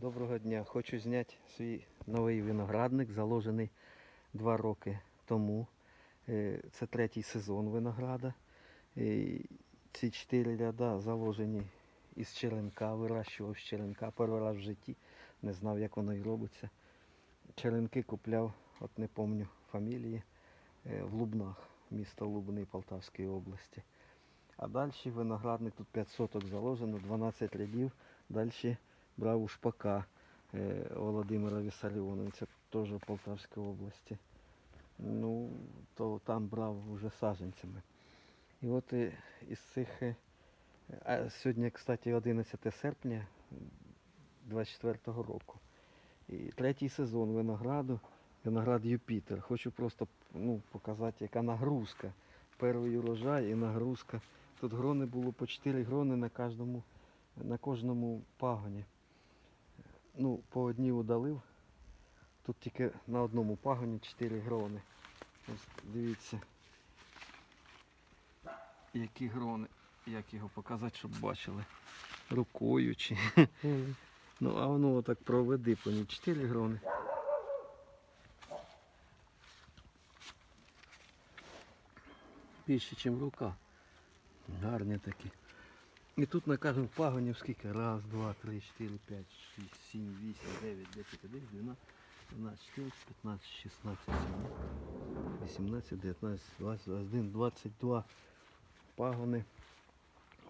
Доброго дня. Хочу зняти свій новий виноградник, заложений два роки тому. Е, Це третій сезон винограда. Е, Ці чотири ряда заложені із черенка, вирощував з черенка перший раз в житті. Не знав, як воно і робиться. Черенки купляв, от не пам'ятаю фамілії, е, в Лубнах, місто Лубни Полтавської області. А далі виноградник, тут 5 соток заложено, 12 рядів. Далі брав у шпака е, Володимира Вісаріоновича, теж в Полтавській області. Ну, то там брав вже саджанцями. І от е, із цих. е, А сьогодні, кстати, 11 серпня 24-го року. І третій сезон винограду, виноград Юпітер. Хочу просто ну, показати, яка нагрузка. Перший урожай і нагрузка. Тут грони було по 4 грони на кожному, на кожному пагоні. Ну, по одній удалив. Тут тільки на одному пагоні 4 грони. Ось дивіться. Які грони. Як його показати, щоб бачили. Рукою чи. Ну, а воно отак проведи по ній 4 грони. Більше, ніж рука. Гарні такі. І тут на кожному пагоні скільки? Раз, два, три, чотири, п'ять, шість, сім, вісім, дев'ять, десять, одинадцять, дванадцять, дванадцять, чотирнадцять, п'ятнадцять, шістнадцять, сімнадцять, вісімнадцять, дев'ятнадцять, двадцять, один, двадцять два пагони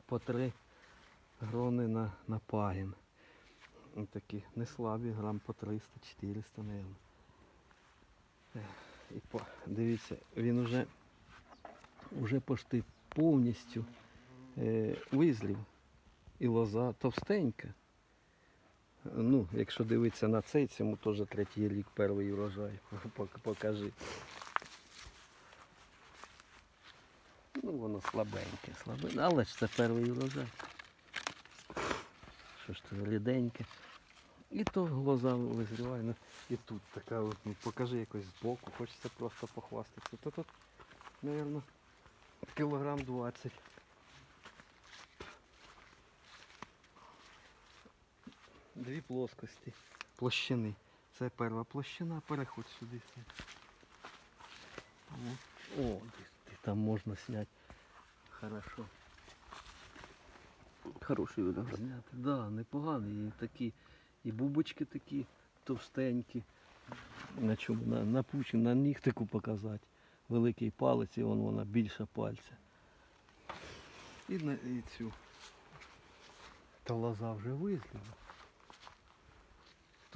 по три грони на, на пагін. Ось такі не слабі, грам по 300-400, мабуть. І по, дивіться, він уже, уже почти повністю е, визрів. І лоза товстенька. Ну, якщо дивитися на цей, цьому теж третій рік перший урожай. Покажи. Ну, воно слабеньке, слабеньке, але ж це перший урожай. Що ж це ріденьке. І то глаза визріває. І тут така, от, ну, покажи якось збоку, хочеться просто похвастатися. То тут, мабуть, кілограм 20. Дві плоскості. Площини. Це перша площина, переходь сюди. О, там можна зняти. Хорошо. Хороший виноград. Зняти, да, непоганий. І такі, і бубочки такі товстенькі. На чому? На, на пучі, на нігтику показати. Великий палець, і вон вона більша пальця. І, на, і цю. Та лоза вже визріла.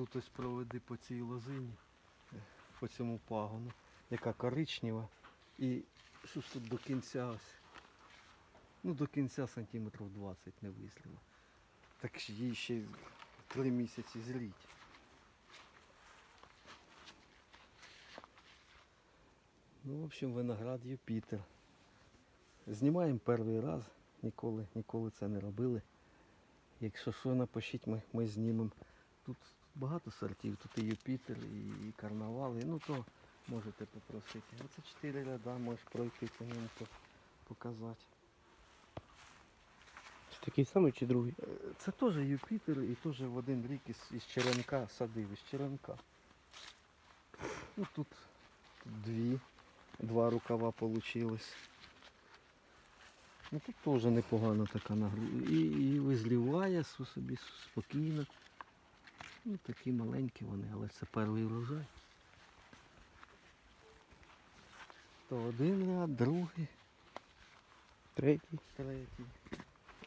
Тут ось проведи по цій лозині, по цьому пагону, яка коричнева. І що ж тут до кінця ось. Ну, до кінця сантиметрів 20 не висліла. Так їй ще три місяці зліть. Ну, в общем, виноград Юпітер. Знімаємо перший раз, ніколи, ніколи це не робили. Якщо що, напишіть, ми, ми знімемо. Тут багато сортів, тут і Юпітер, і, карнавал, і, ну то можете попросити. Оце чотири ряда, можеш пройти по ньому показати. Це такий самий чи другий? Е, Це теж Юпітер і теж в один рік із, із черенка садив, із черенка. Ну тут, тут дві, два рукава получилось. Ну тут теж непогано така нагрузка. І, і визліває собі спокійно. Ну такі маленькі вони, але це перший врожай. То один ряд, другий, Третій. третій.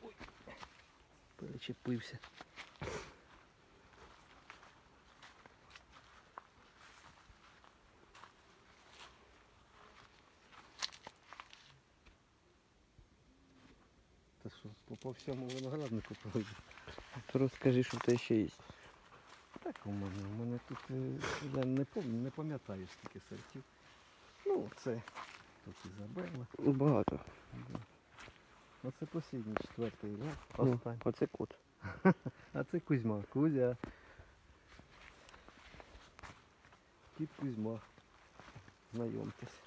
Ой, перечепився. Та що, по, всьому винограднику пройду. То розкажи, що в ще є. Так у мене. У мене тут е, я не пам'ятаю, не пам'ятаю скільки сортів. Ну, це тут Ізабелла. Багато. Да. Оце послідній четвертий ряд. Ну, Останній. оце кот. А це Кузьма. Кузя. Кіт Кузьма. Знайомтесь.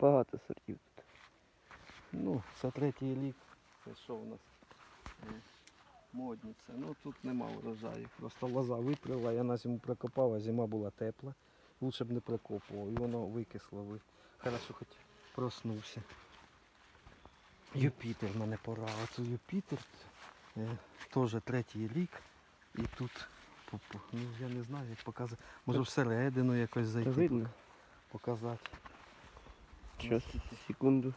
Багато сортів тут. Ну, це третій рік. Це що у нас? Е, модниця. Ну тут нема врожаю. Просто лоза випряла, я на зиму прокопав, а зима була тепла. Лучше б не прикопував. І воно викисло. Ви. Хорошо хоч проснувся. Юпітер мене пора. Оце Юпітер. Е, теж третій рік. І тут, ну я не знаю, як показати. Може всередину якось зайти. Видно. Показати. Сейчас, секунду.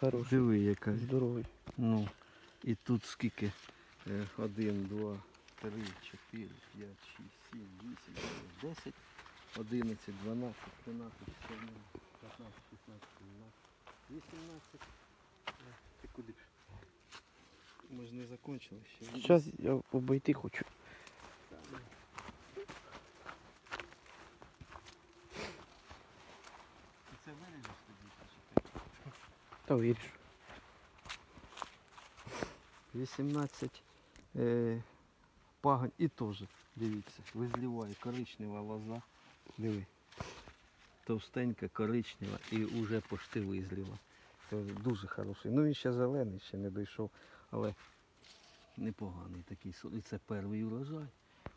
Хороший, Диви, яка. здоровий. Ну, і тут скільки? Е, Один, два, три, чотири, п'ять, шість, сім, вісім, десять, одинадцять, дванадцять, тринадцять, чотирнадцять, п'ятнадцять, сімнадцять, вісімнадцять. Е, Ти куди? Ми ж не закончили ще. Зараз я обійти хочу. Ти це виріжеш тоді? чи ти? Та віриш. 18 е, пагань і теж, дивіться, визліває коричнева лоза. Диви. Товстенька, коричнева і вже пошти визліва. Це дуже хороший. Ну він ще зелений, ще не дійшов, але непоганий такий. І це перший урожай.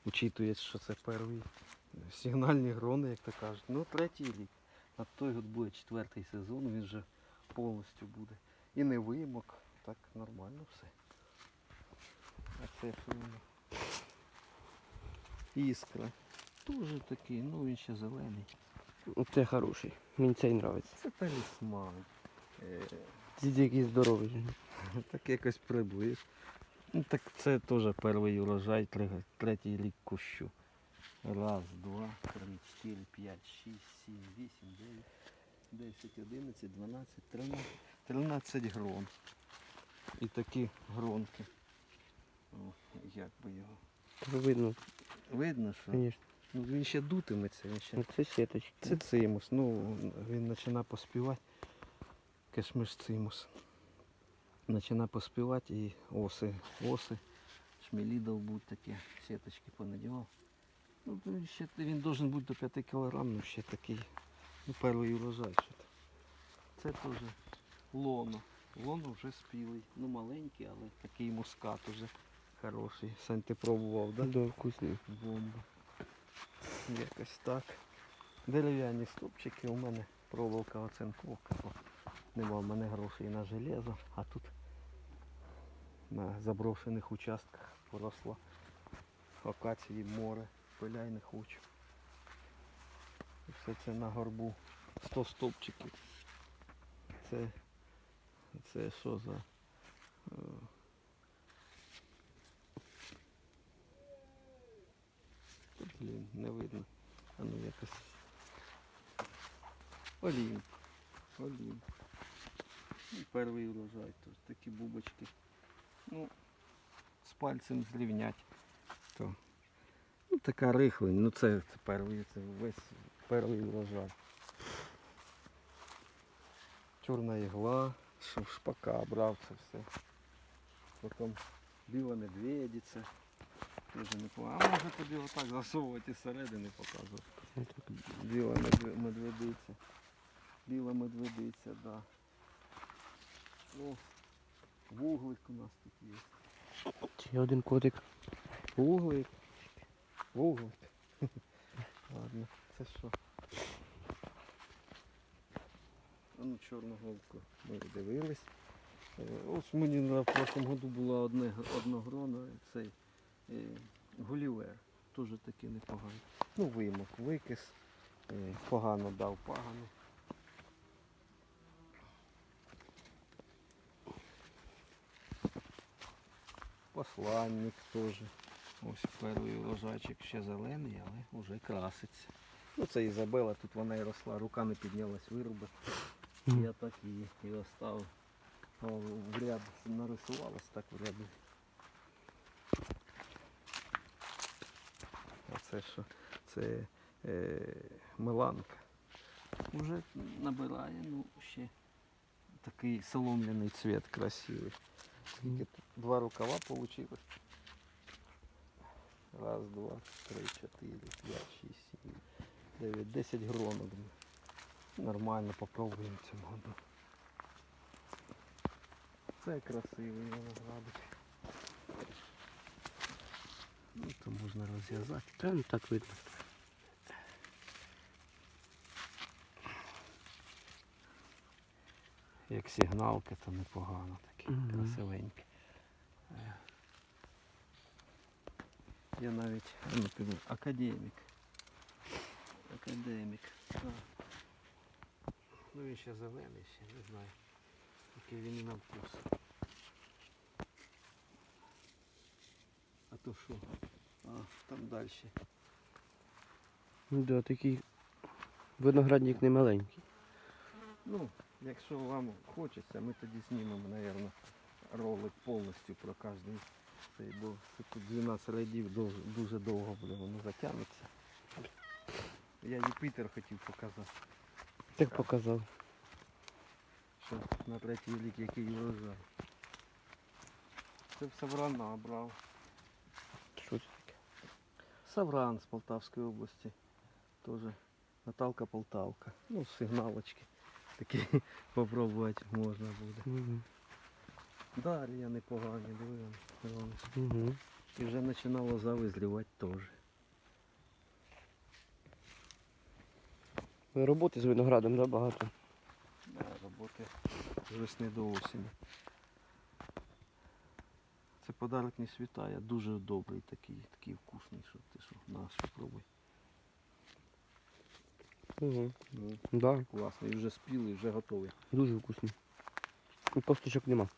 Учитує, що це перший сигнальні грони, як то кажуть. Ну, третій рік. На той год буде четвертий сезон, він вже повністю буде. І не вимок, так нормально все. А це що воно? Іскра. Дуже такий, ну він ще зелений. Це хороший. Мені цей нравиться. Це талісман. Е, Дід який здоровий. так якось приближ. Ну так це теж перший урожай, третій рік кущу. Раз, два, три, чотири, п'ять, шість, сім, вісім, дев'ять, десять, одинадцять, дванадцять, тринадцять. Тринадцять грон. І такі гронки. О, як би його. Видно, Видно, що звісно. ну, він ще дутиметься, він ще. Ну, Це сіточки. Це цимус. Ну, він починає поспівати. Кишмиш цимус. Починає поспівати і оси, оси, шмелі довбуть такі, сіточки понадівав. Ну, ще він должен бути до 5 кг, ну ще такий. Ну, перший урожай. Це теж лоно. Лоно вже спілий. Ну маленький, але такий мускат уже хороший. Сань, ти пробував, так? Да? Да, вкусний. Бомба. Якось так. Дерев'яні стопчики у мене проволока оцинковка. Нема в мене грошей на железо, а тут на заброшених участках поросло акації море, пиляй не хочу. Все це на горбу 100 стовпчиків. Це, це що за е, Блін, не видно. А ну якось. Олімп. Олімп. І перший урожай тут. Такі бубочки. Ну, з пальцем зрівнять. То. Ну така рихлень. Ну це, це перший, це весь перший урожай. Чорна ігла, шпака брав це все. Потім біла медведиця. Дуже непогано. А може тобі отак засовувати зсередини показувати. Біла медве- медведиця. Біла медведиця, да. О, вуглик у нас тут є. Ще один котик. Вуглик. Вуглик. Ладно, це що? А ну чорну голку ми дивились. Е, Ось мені в прошлому году була одне, одна грона, цей е, Гулівер. Теж такий непоганий. Ну, вимок, викис. Е, погано дав погано. Посланник теж. Ось перший урожайчик ще зелений, але вже краситься. Ну це Ізабела, тут вона і росла, рука не піднялась вируби. Я так її і оставив. О, в ряд нарисувалась так в ряду. А це що? Це е, Миланка. Уже набирає, ну ще такий соломляний цвет красивий. Скільки тут? Два рукава вийшло. Раз, два, три, чотири, п'ять, шість, сім, дев'ять, десять гронок. Нормально попробуємо цьому году. Це красивий виноградик. Ну, то можна розв'язати. Ну так видно. Як сигналки, то непогано такі, Мгм. красивенькі. Я навіть ну, академік. Академік. Так. Ну він ще зелений ще, не знаю. Який він на вкус. А то що? А, там далі. Ну да, такий виноградник не маленький. Ну, якщо вам хочеться, ми тоді знімемо, мабуть, ролик повністю про кожний цей, бо це тут 12 рядів дуже, дуже довго буде, воно затягнеться. Я Юпітер хотів показати, Так показав. що на третій рік який врожай. Це в Савран набрав. Що це таке? Савран з Полтавської області. Теж Наталка Полтавка. Ну, сигналочки. Такі попробувати можна буде. Угу. Дар'я непогані, дивимо. Угу. І вже починало завизрівати теж. Роботи з виноградом, да, багато. Да, роботи з весни до осені. Це подарок не світає, дуже добрий такий, такий вкусний, що ти що, на спробуй. Угу. Ну, Да, класний, вже спілий, вже готовий. дуже вкусний. І косточок нема.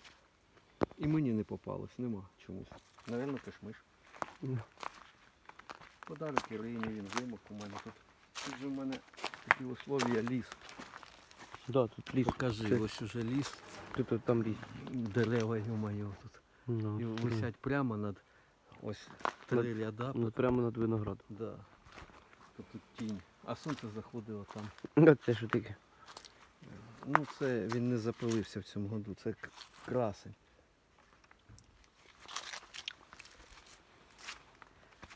І мені не попалось, нема чомусь. Навірно, кишмиш. Ну, Подарок Ірині, він вимок у мене тут. Тут же в мене такі условия ліс. Да, тут ліс. Покажи, Це- ось уже ліс. Тут, там ліс. Дерева ё-моё, тут. Ну, І висять прямо над ось три ряда. Ну, прямо над виноградом. Да. Тут, тут тінь. А сонце заходило там. А це що таке? Ну це він не запилився в цьому году, це красень.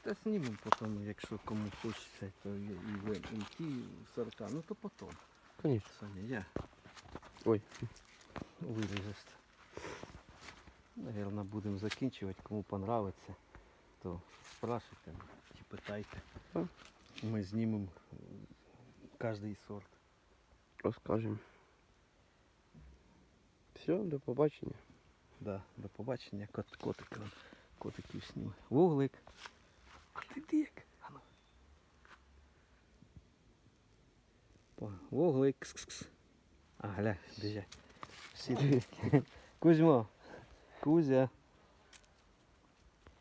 Та знімемо потім, якщо кому хочеться, то і, і, ви- і. Ну то потім. Конечно. Саня, я Ой. виріжеш. Наверно, будемо закінчувати. Кому понравиться, то спрашивайте чи питайте. Так. Ми знімемо кожний сорт. Розкажемо. Все, до побачення. Да, до побачення. Кот, котики, котиків сніми. Вуглик. Котик. Ану. По- Вуглик. Кс-кс-кс. А, гля, біжать. Всі. Кузьмо. Кузя.